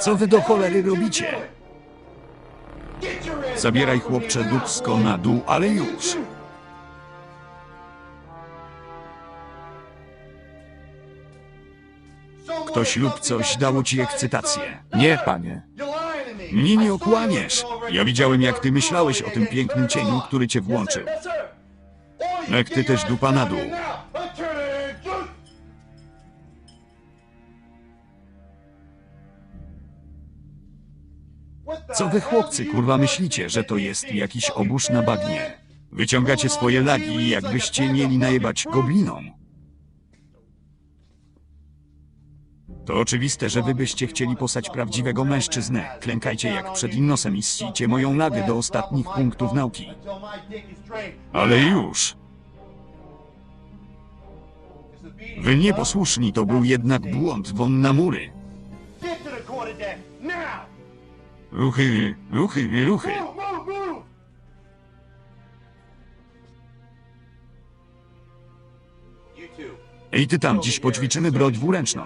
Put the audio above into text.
Co wy do cholery robicie? Zabieraj chłopcze Duxko na dół, ale już. Ktoś lub coś dało ci ekscytację. Nie, panie. Mnie nie okłamiesz. Ja widziałem, jak ty myślałeś o tym pięknym cieniu, który cię włączył. Jak ty też dupa na dół. Co wy chłopcy kurwa myślicie, że to jest jakiś obóz na bagnie? Wyciągacie swoje lagi, jakbyście mieli najebać goblinom. To oczywiste, że wy byście chcieli posać prawdziwego mężczyznę. Klękajcie jak przed innosem i ssijcie moją lagę do ostatnich punktów nauki. Ale już! Wy nieposłuszni to był jednak błąd won na mury. Ruchy, ruchy, ruchy. Ej ty tam, dziś poćwiczymy broń dwuręczną.